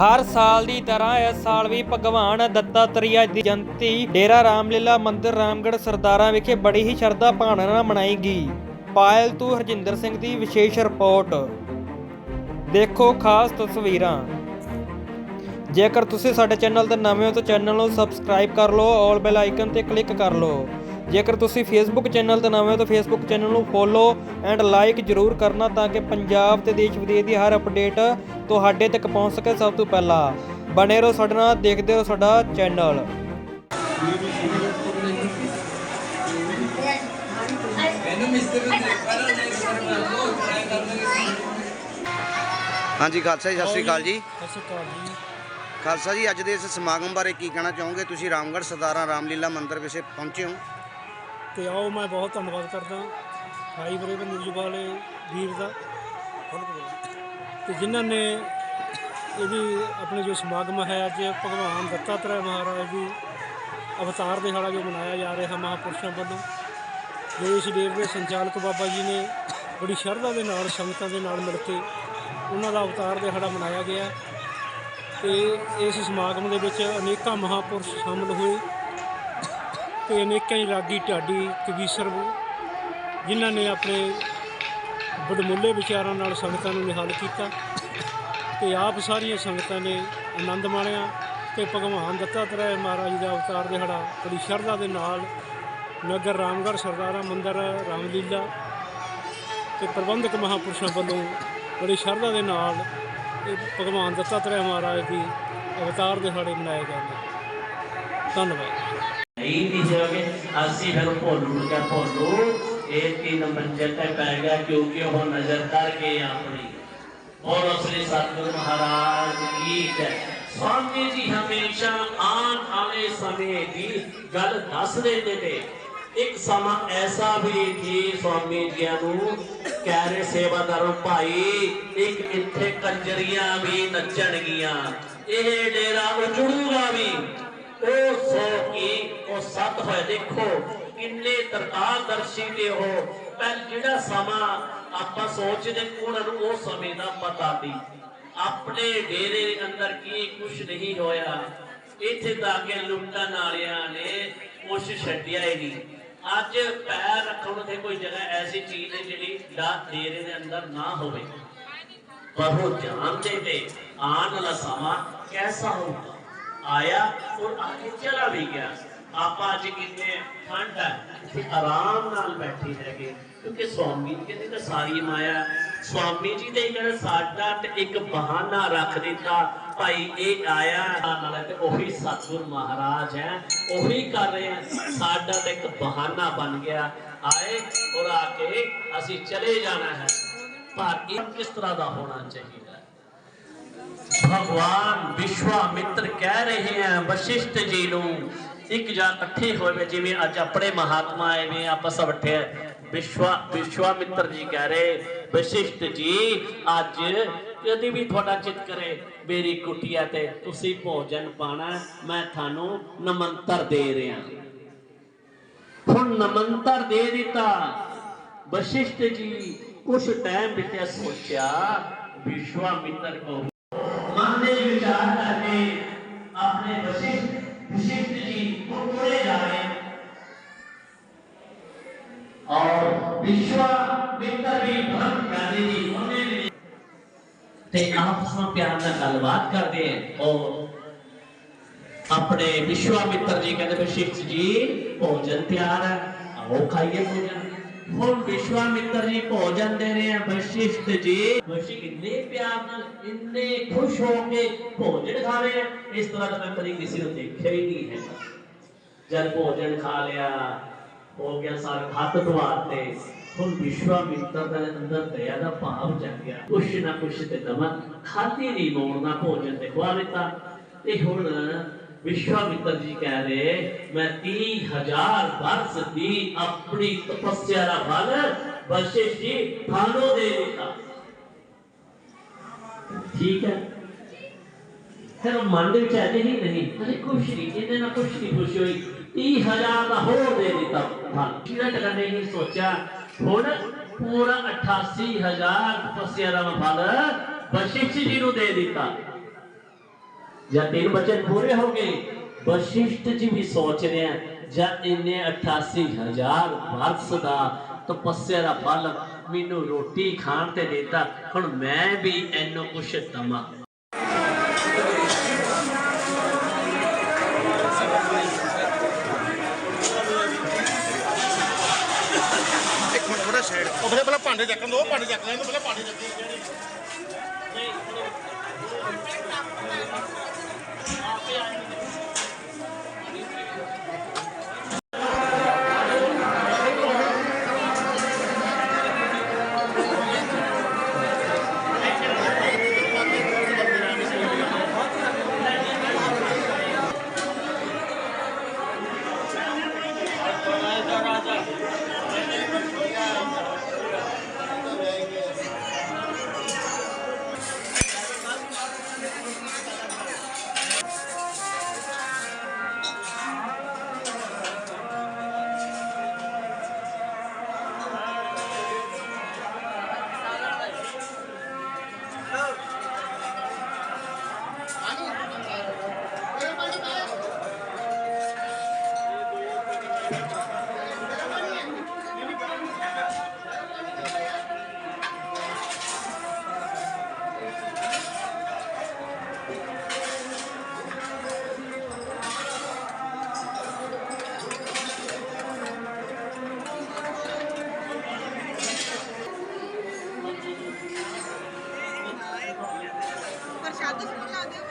ਹਰ ਸਾਲ ਦੀ ਤਰ੍ਹਾਂ ਇਸ ਸਾਲ ਵੀ ਭਗਵਾਨ ਦੱਤਾਤਰੇయ ਦੀ ਜਯੰਤੀ ਡੇਰਾ ਰਾਮਲੀਲਾ ਮੰਦਿਰ ਰਾਮਗੜ੍ਹ ਸਰਦਾਰਾਂ ਵਿਖੇ ਬੜੀ ਹੀ ਸ਼ਰਧਾ ਭਾਵਨਾ ਨਾਲ ਮਨਾਈ ਗਈ। ਪਾਇਲ ਤੋਂ ਹਰਜਿੰਦਰ ਸਿੰਘ ਦੀ ਵਿਸ਼ੇਸ਼ ਰਿਪੋਰਟ। ਦੇਖੋ ਖਾਸ ਤਸਵੀਰਾਂ। ਜੇਕਰ ਤੁਸੀਂ ਸਾਡੇ ਚੈਨਲ ਤੇ ਨਵੇਂ ਹੋ ਤਾਂ ਚੈਨਲ ਨੂੰ ਸਬਸਕ੍ਰਾਈਬ ਕਰ ਲਓ, ਔਲ ਬੈਲ ਆਈਕਨ ਤੇ ਕਲਿੱਕ ਕਰ ਲਓ। ਜੇਕਰ ਤੁਸੀਂ ਫੇਸਬੁੱਕ ਚੈਨਲ ਤੇ ਨਵੇਂ ਹੋ ਤਾਂ ਫੇਸਬੁੱਕ ਚੈਨਲ ਨੂੰ ਫੋਲੋ ਐਂਡ ਲਾਈਕ ਜਰੂਰ ਕਰਨਾ ਤਾਂ ਕਿ ਪੰਜਾਬ ਤੇ ਦੇਸ਼ ਵਿਦੇਸ਼ ਦੀ ਹਰ ਅਪਡੇਟ ਤੁਹਾਡੇ ਤੱਕ ਪਹੁੰਚ ਸਕੇ ਸਭ ਤੋਂ ਪਹਿਲਾਂ। ਬਣੇ ਰਹੋ ਸਾਡੇ ਨਾਲ ਦੇਖਦੇ ਰਹੋ ਸਾਡਾ ਚੈਨਲ ਹਾਂਜੀ ਖਾਲਸਾ ਜੀ ਸਤਿ ਸ੍ਰੀ ਅਕਾਲ ਜੀ। ਸਤਿ ਸ਼੍ਰੀ ਅਕਾਲ ਜੀ। ਖਾਲਸਾ ਜੀ ਅੱਜ ਦੇ ਇਸ ਸਮਾਗਮ ਬਾਰੇ ਕੀ ਕਹਿਣਾ ਚਾਹੋਗੇ? ਤੁਸੀਂ ਰਾਮਗੜ੍ਹ ਸਰਦਾਰਾਂ ਰਾਮਲੀਲਾ ਮੰਦਿਰ ਵਿਖੇ ਪਹੁੰਚੇ ਹੋ। ਤੇ ਆਓ, ਮੈਂ ਬਹੁਤ ਧੰਨਵਾਦ ਕਰਦਾ ਭਾਈ ਬਰੇਵ ਨਿਊਜ਼ ਵਾਲੇ ਵੀਰ ਦਾ। ਤੇ ਜਿਨ੍ਹਾਂ ਨੇ ਇਹਦੀ ਆਪਣੇ ਜੋ ਸਮਾਗਮ ਹੈ, ਅੱਜ ਭਗਵਾਨ ਦੱਤਾਤਰੇయ ਮਹਾਰਾਜ ਦੀ ਅਵਤਾਰ ਦਿਹਾੜਾ ਜੋ ਮਨਾਇਆ ਜਾ ਰਿਹਾ ਮਹਾਪੁਰਸ਼ਾਂ ਵੱਲੋਂ, ਜੋ ਇਸ ਡੇਰ ਦੇ ਸੰਚਾਲਕ ਬਾਬਾ ਜੀ ਨੇ ਬੜੀ ਸ਼ਰਧਾ ਦੇ ਨਾਲ, ਸੰਗਤਾਂ ਦੇ ਨਾਲ ਮਿਲ ਕੇ ਉਹਨਾਂ ਦਾ ਅਵਤਾਰ ਦਿਹਾੜਾ ਮਨਾਇਆ ਗਿਆ। ਤੇ ਇਸ ਸਮਾਗਮ ਦੇ ਵਿੱਚ ਅਨੇਕਾਂ ਮਹਾਪੁਰਸ਼ ਸ਼ਾਮਲ ਹੋਏ। ਤੇ ਅਨੇਕਾਂ ਹੀ ਰਾਗੀ ਢਾਡੀ ਕਵੀਸ਼ਰ ਜਿਨ੍ਹਾਂ ਨੇ ਆਪਣੇ ਬੜਮੁੱਲੇ ਵਿਚਾਰਾਂ ਨਾਲ ਸੰਗਤਾਂ ਨੂੰ ਨਿਹਾਲ ਕੀਤਾ ਤੇ ਆਪ ਸਾਰੀਆਂ ਸੰਗਤਾਂ ਨੇ ਆਨੰਦ ਮਾਣਿਆ ਤੇ ਭਗਵਾਨ ਦੱਤਾਤਰੇయ ਮਹਾਰਾਜ ਦਾ ਅਵਤਾਰ ਦਿਹਾੜਾ ਬੜੀ ਸ਼ਰਧਾ ਦੇ ਨਾਲ ਨਗਰ ਰਾਮਗੜ੍ਹ ਸਰਦਾਰਾ ਮੰਦਰ ਰਾਮਲੀਲਾ ਤੇ ਪ੍ਰਬੰਧਕ ਮਹਾਪੁਰਸ਼ਾਂ ਵੱਲੋਂ ਬੜੀ ਸ਼ਰਧਾ ਦੇ ਨਾਲ ਇਹ ਭਗਵਾਨ ਦੱਤਾਤਰੇయ ਮਹਾਰਾਜ ਦੀ ਅਵਤਾਰ ਦਿਹਾੜੇ ਮਨਾਏ ਜਾਂਦੇ ਧੰਨਵਾਦ। ਧੰਨਵਾਦ ਨਹੀਂ ਨਹੀਂ ਜਾਵੇ ਅਸੀਂ ਫਿਰ ਭੋਲੂ ਕਿਆ ਭੋਲੂ ਇਹ ਕੀ ਨੰਬਰ ਚੇਤੇ ਪੈ ਗਿਆ ਕਿਉਂਕਿ ਉਹ ਨਜ਼ਰ ਕਰ ਗਏ ਆਪਣੀ ਔਰ ਉਸਨੇ ਸਤਿਗੁਰੂ ਮਹਾਰਾਜ ਕੀ ਹੈ ਸਵਾਮੀ ਜੀ ਹਮੇਸ਼ਾ ਆਉਣ ਵਾਲੇ ਸਮੇਂ ਦੀ ਗੱਲ ਦੱਸ ਦਿੰਦੇ ਨੇ ਇੱਕ ਸਮਾਂ ਐਸਾ ਵੀ ਸੀ ਸਵਾਮੀ ਜੀਆਂ ਨੂੰ ਕਹਿ ਰਹੇ ਸੇਵਾਦਾਰੋਂ ਭਾਈ ਇੱਕ ਇੱਥੇ ਕੰਜਰੀਆਂ ਵੀ ਨੱਚਣਗੀਆਂ ਇਹ ਡੇਰਾ ਉਜੜੂਗਾ ਵੀ ਉਹ ਸੱਤ ਹੋਏ। ਦੇਖੋ, ਕਿੰਨੇ ਤਰਤਾਲ ਦਰਸ਼ੀ ਦੇ ਹੋ ਪਹਿਲ ਜਿਹੜਾ ਸਮਾਂ ਆਪਾਂ ਸੋਚਦੇ ਉਹਨਾਂ ਨੂੰ ਉਹ ਸਮੇਂ ਦਾ ਪਤਾ ਨਹੀਂ। ਆਪਣੇ ਡੇਰੇ ਦੇ ਅੰਦਰ ਕੀ ਕੁਝ ਨਹੀਂ ਹੋਇਆ। ਇੱਥੇ ਤਾਂ ਕਿ ਲੁੱਟਣ ਵਾਲਿਆਂ ਨੇ ਕੁਝ ਛੱਡਿਆ ਹੀ ਨਹੀਂ। ਅੱਜ ਪੈਰ ਰੱਖਣ ਤੇ ਕੋਈ ਜਗ੍ਹਾ ਐਸੀ ਚੀਜ਼ ਹੈ ਜਿਹੜੀ ਦਾ ਡੇਰੇ ਦੇ ਅੰਦਰ ਨਾ ਹੋਵੇ। ਪਰ ਉਹ ਜਾਣਦੇ ਤੇ ਆਉਣ ਵਾਲਾ ਸਮਾਂ ਕੈਸਾ ਹੋਊਗਾ? ਆਇਆ ਔਰ ਆਕੇ ਚਲਾ ਵੀ ਗਿਆ। ਆਪਾਂ ਅੱਜ ਕਿੰਨੇ ਠੰਡ ਹੈ ਇੱਥੇ ਆਰਾਮ ਨਾਲ ਬੈਠੇ ਹੈਗੇ। ਕਿਉਂਕਿ ਸਵਾਮੀ ਜੀ ਕਹਿੰਦੇ ਤਾਂ ਸਾਰੀ ਮਾਇਆ ਸਵਾਮੀ ਜੀ ਦੇ ਕਹਿੰਦੇ ਸਾਡਾ ਤੇ ਇੱਕ ਬਹਾਨਾ ਰੱਖ ਦਿੱਤਾ, ਭਾਈ ਇਹ ਆਇਆ ਨਾਲ ਤੇ ਉਹੀ ਸਤਿਗੁਰ ਮਹਾਰਾਜ ਹੈ, ਉਹੀ ਕਰ ਰਹੇ ਆ। ਸਾਡਾ ਤੇ ਇੱਕ ਬਹਾਨਾ ਬਣ ਗਿਆ। ਆਏ ਔਰ ਆ ਕੇ ਅਸੀਂ ਚਲੇ ਜਾਣਾ ਹੈ। ਪਰ ਇਹ ਕਿਸ ਤਰ੍ਹਾਂ ਦਾ ਹੋਣਾ ਚਾਹੀਦਾ ਹੈ? ਭਗਵਾਨ ਵਿਸ਼ਵਾਮਿੱਤਰ ਕਹਿ ਰਹੇ ਹਨ ਵਸ਼ਿਸ਼ਟ ਜੀ ਨੂੰ ਇੱਕ ਜਾਂ ਇਕੱਠੇ ਹੋਵੇ, ਜਿਵੇਂ ਅੱਜ ਆਪਣੇ ਮਹਾਤਮਾ ਆਏ ਨੇ ਆਪਸ ਵਿੱਚ ਬੈਠੇ ਆ। ਵਿਸ਼ਵਾ, ਵਿਸ਼ਵਾਮਿੱਤਰ ਜੀ ਕਹਿ ਰਹੇ, ਵਸ਼ਿਸ਼ਟ ਜੀ, ਅੱਜ ਕਦੀ ਵੀ ਤੁਹਾਡਾ ਚਿੱਤ ਕਰੇ, ਮੇਰੀ ਕੁਟੀਆ ਤੇ ਤੁਸੀਂ ਭੋਜਨ ਪਾਣਾ, ਮੈਂ ਤੁਹਾਨੂੰ ਨਮੰਤਰ ਦੇ ਰਿਹਾ ਹੁਣ ਨਮੰਤਰ ਦੇ ਦਿੱਤਾ ਵਸ਼ਿਸ਼ਟ ਜੀ, ਕੁਛ ਟਾਈਮ ਵਿੱਚ ਸੋਚਿਆ, ਵਿਸ਼ਵਾਮਿੱਤਰ ਕੋ ਮਨ ਦੇ ਵਿਚਾਰ ਕਰਕੇ ਆਪਣੇ ਵਸ਼ਿਸ਼ਟ, ਵਿਸ਼ਿਸ਼ਟ ਜੀ ਉਹ ਕੋਲੇ ਜਾ ਰਹੇ ਔਰ ਵਿਸ਼ਵਾਮਿੱਤਰ ਵੀ ਬ੍ਰਹਮ ਗਿਆਨੀ ਜੀ ਉਹਨੇ ਵੀ ਤੇ ਆਪਸ ਵਿੱਚ ਪਿਆਰ ਨਾਲ ਗੱਲਬਾਤ ਕਰਦੇ ਹੈ ਔਰ ਆਪਣੇ ਵਿਸ਼ਵਾਮਿੱਤਰ ਜੀ ਕਹਿੰਦੇ ਵਸ਼ਿਸ਼ਟ ਜੀ ਭੋਜਨ ਤਿਆਰ ਹੈ ਆਓ ਖਾਈਏ ਭੋਜਨ ਹੁਣ ਵਿਸ਼ਵਾਮਿੱਤਰ ਜੀ ਭੋਜਨ ਦੇ ਰਹੇ ਆ ਵਸ਼ਿਸ਼ਟ ਜੀ ਵਸ਼ਿਸ਼ਟ ਇੰਨੇ ਪਿਆਰ ਨਾਲ ਇੰਨੇ ਖੁਸ਼ ਹੋ ਕੇ ਭੋਜਨ ਖਾ ਰਹੇ ਆ ਇਸ ਤਰ੍ਹਾਂ ਦਾ ਮੈਂ ਕਦੀ ਕਿਸੇ ਨੂੰ ਦੇਖਿਆ ਹੀ ਨਹੀਂ ਹੈ ਜਦ ਭੋਜਨ ਖਾ ਲਿਆ, ਹੋ ਗਿਆ ਸਾਰੇ ਹੱਥ ਧਵਾਤੇ ਹੁਣ ਵਿਸ਼ਵਾਮਿੱਤਰ ਦੇ ਅੰਦਰ ਦਇਆ ਦਾ ਭਾਵ ਜਗ ਗਿਆ ਕੁਛ ਨਾ ਕੁਛ ਤੇ ਦਮਨ ਖਾਤੀ ਨਹੀਂ ਮੋੜਨਾ ਭੋਜਨ ਤੇ ਖਵਾ ਲਿੱਤਾ ਤੇ ਹੁਣ ਵਿਸ਼ਵਾਮਿੱਤਰ ਜੀ ਕਹਿ ਰਹੇ, ਮੈਂ 30000 ਵਰਸ ਦੀ ਆਪਣੀ ਤਪੱਸਿਆ ਦਾ ਫਲ ਵਸ਼ਿਸ਼ ਜੀ ਤੁਹਾਨੂੰ ਦੇ ਦਿੱਤਾ। ਠੀਕ ਹੈ। ਫਿਰ ਮਨ ਦੇ ਵਿੱਚ ਐਸੇ ਹੀ ਨਹੀਂ। ਅਰੇ ਕੁਛ ਨਹੀਂ ਇਹਦੇ ਨਾਲ ਕੁਛ ਨਹੀਂ ਖੁਸ਼ ਹੋਈ। 30000 ਦਾ ਹੋਰ ਦੇ ਦਿੱਤਾ। ਫਲ ਕਿਹੜਾ ਟਕਾ ਸੋਚਿਆ? ਹੁਣ ਪੂਰਾ 88000 ਤਪੱਸਿਆ ਦਾ ਫਲ ਵਸ਼ਿਸ਼ ਜੀ ਨੂੰ ਦੇ ਦਿੱਤਾ। ਜਾਂ ਤਿੰਨ ਬਚਨ ਪੂਰੇ ਹੋ ਗਏ। ਵਸ਼ਿਸ਼ਟ ਜੀ ਵੀ ਸੋਚ ਰਹੇ ਆ, ਜਾਂ ਇਹਨੇ 88000 ਵਰਸ ਦਾ ਤਪੱਸਿਆ ਦਾ ਫਲ ਮੈਨੂੰ ਰੋਟੀ ਖਾਣ ਤੇ ਦਿੱਤਾ। ਹੁਣ ਮੈਂ ਵੀ ਇਹਨੂੰ ਕੁਛ ਦਵਾਂ। ਉਹ ਫਿਰ ਪਹਿਲਾਂ ਭਾਂਡੇ ਚੱਕਣ ਦੋ, ਭਾਂਡੇ ਚੱਕ ਲੈਣ ਤੋਂ ਪਹਿਲਾਂ ਭਾਂਡੇ ਚੱਕੀ ਪ੍ਰਸ਼ਾਦ ਸਕੂਲ ਲਾ ਦਿਓ ਕਾਲੀ ਹੈ ਤੇ